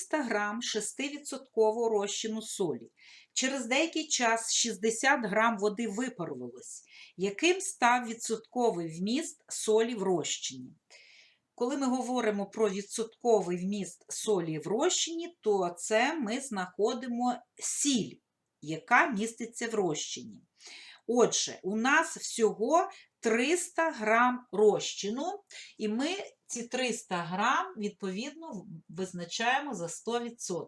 300 грам 6% розчину солі. Через деякий час 60 грам води випарувалось. Яким став відсотковий вміст солі в розчині? Коли ми говоримо про відсотковий вміст солі в розчині, то це ми знаходимо сіль, яка міститься в розчині. Отже, у нас всього 300 грам розчину, і ми ці 300 грам, відповідно, визначаємо за 100%.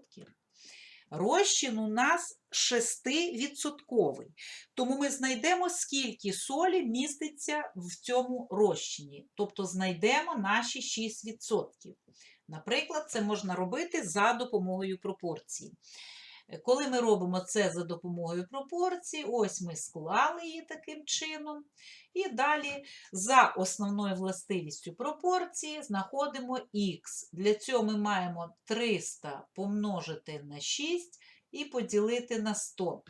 Розчин у нас 6%, тому ми знайдемо, скільки солі міститься в цьому розчині. Тобто знайдемо наші 6%. Наприклад, це можна робити за допомогою пропорції. Коли ми робимо це за допомогою пропорції, ось ми склали її таким чином. І далі за основною властивістю пропорції знаходимо х. Для цього ми маємо 300 помножити на 6 і поділити на 100.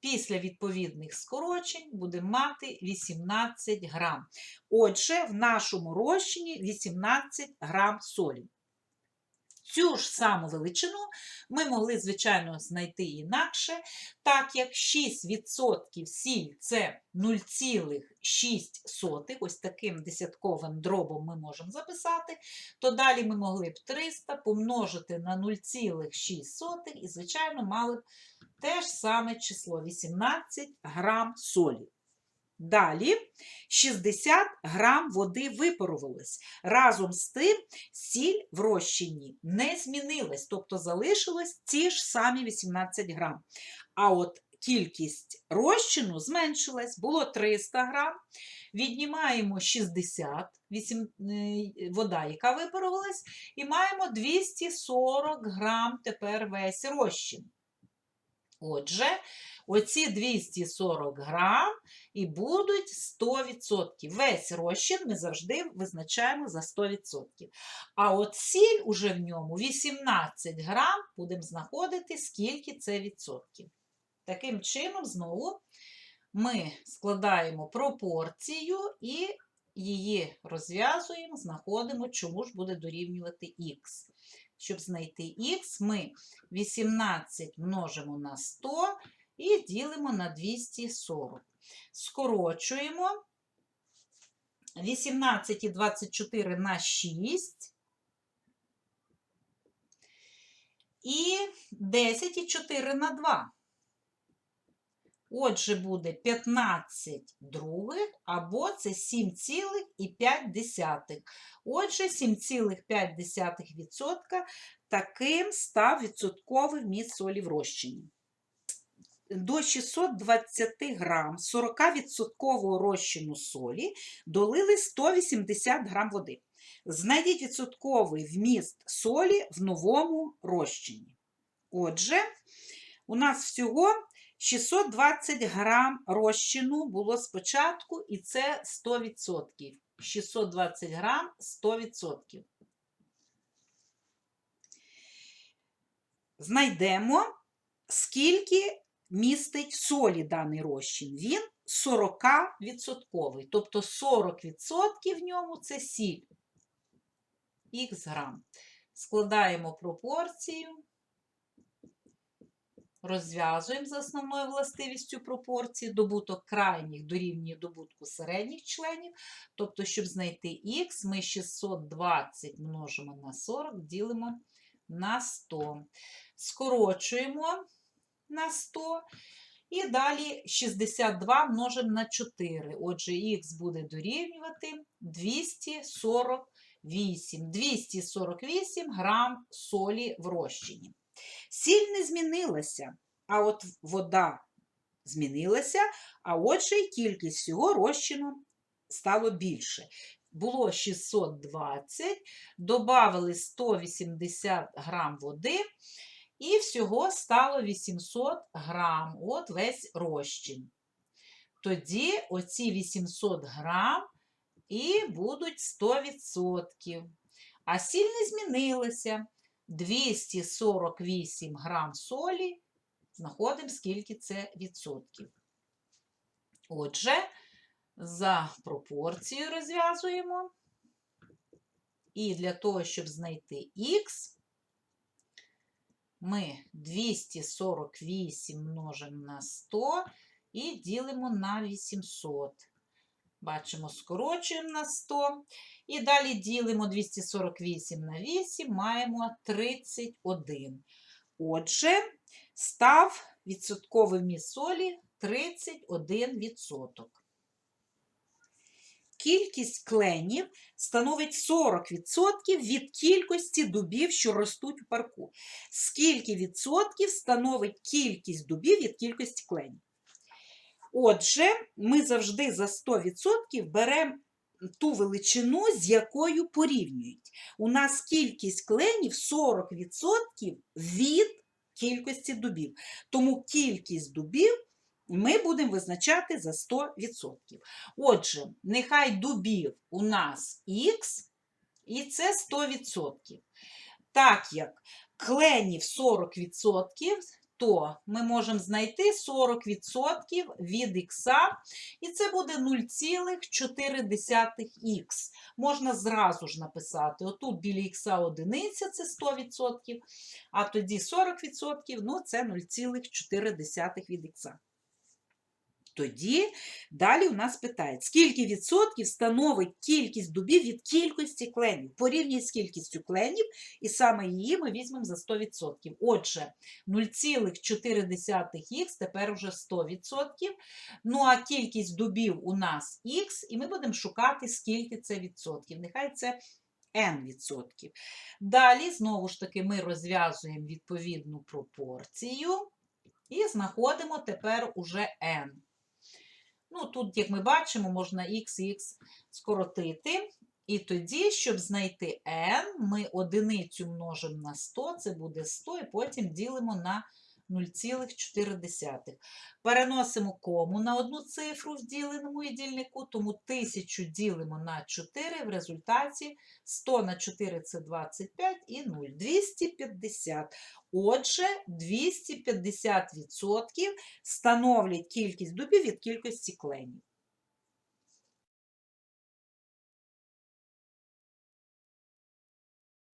Після відповідних скорочень будемо мати 18 грам. Отже, в нашому розчині 18 грам солі. Цю ж саму величину ми могли, звичайно, знайти інакше, так як 6% сіль це 0,6, ось таким десятковим дробом ми можемо записати, то далі ми могли б 300 помножити на 0,6 і, звичайно, мали б те ж саме число 18 грам солі. Далі 60 грам води випарувалось. Разом з тим сіль в розчині не змінилась, тобто залишилось ті ж самі 18 грам. А от кількість розчину зменшилась, було 300 грам. Віднімаємо 60 вісім- е, вода, яка випарувалась, і маємо 240 грам тепер весь розчин. Отже, оці 240 грам і будуть 100%. Весь розчин ми завжди визначаємо за 100%. А от сіль уже в ньому 18 грам, будемо знаходити, скільки це відсотків. Таким чином, знову ми складаємо пропорцію і її розв'язуємо, знаходимо, чому ж буде дорівнювати х. Щоб знайти х, ми 18 множимо на 100 і ділимо на 240. Скорочуємо 18 і 24 на 6. І 10 і 4 на 2. Отже, буде 15 других, або це 7,5. Отже, 7,5% таким став відсотковий вміст солі в розчині. До 620 грам 40% розчину солі долили 180 грам води. Знайдіть відсотковий вміст солі в новому розчині. Отже, у нас всього 620 грам розчину було спочатку, і це 100%. 620 грам 100%. Знайдемо, скільки містить солі даний розчин. Він 40%. Тобто 40% в ньому це сіль. Х грам. Складаємо пропорцію. Розв'язуємо за основною властивістю пропорції добуток крайніх дорівнює добутку середніх членів. Тобто, щоб знайти х, ми 620 множимо на 40, ділимо на 100. Скорочуємо на 100. І далі 62 множимо на 4. Отже, х буде дорівнювати 248. 248 грам солі в розчині. Сіль не змінилася, а от вода змінилася, а отже, і кількість всього розчину стало більше. Було 620, додали 180 грам води, і всього стало 800 грам. От весь розчин. Тоді оці 800 грам і будуть 100%. А сіль не змінилася. 248 грам солі, знаходимо, скільки це відсотків. Отже, за пропорцією розв'язуємо. І для того, щоб знайти х, ми 248 множимо на 100 і ділимо на 800. Бачимо, скорочуємо на 100. І далі ділимо 248 на 8, маємо 31. Отже, став відсотковий вміст солі 31%. Кількість кленів становить 40% від кількості дубів, що ростуть у парку. Скільки відсотків становить кількість дубів від кількості кленів? Отже, ми завжди за 100% беремо ту величину, з якою порівнюють. У нас кількість кленів 40% від кількості дубів. Тому кількість дубів ми будемо визначати за 100%. Отже, нехай дубів у нас х, і це 100%. Так як кленів 40%, то ми можемо знайти 40% від х, і це буде 0,4х. Можна зразу ж написати, отут біля х одиниця це 100%, а тоді 40%, ну це 0,4 від х. Тоді далі у нас питають, скільки відсотків становить кількість дубів від кількості кленів. Порівняй з кількістю кленів, і саме її ми візьмемо за 100%. Отже, 0,4х тепер вже 100%. Ну а кількість дубів у нас х, і ми будемо шукати, скільки це відсотків. Нехай це n відсотків. Далі, знову ж таки, ми розв'язуємо відповідну пропорцію і знаходимо тепер уже n. Ну, тут, як ми бачимо, можна і x скоротити. І тоді, щоб знайти n, ми одиницю множимо на 100, це буде 100, і потім ділимо на 0,4. Переносимо кому на одну цифру в діленому і дільнику, тому 1000 ділимо на 4, в результаті 100 на 4 це 25 і 0, 250. Отже, 250% становлять кількість дубів від кількості кленів.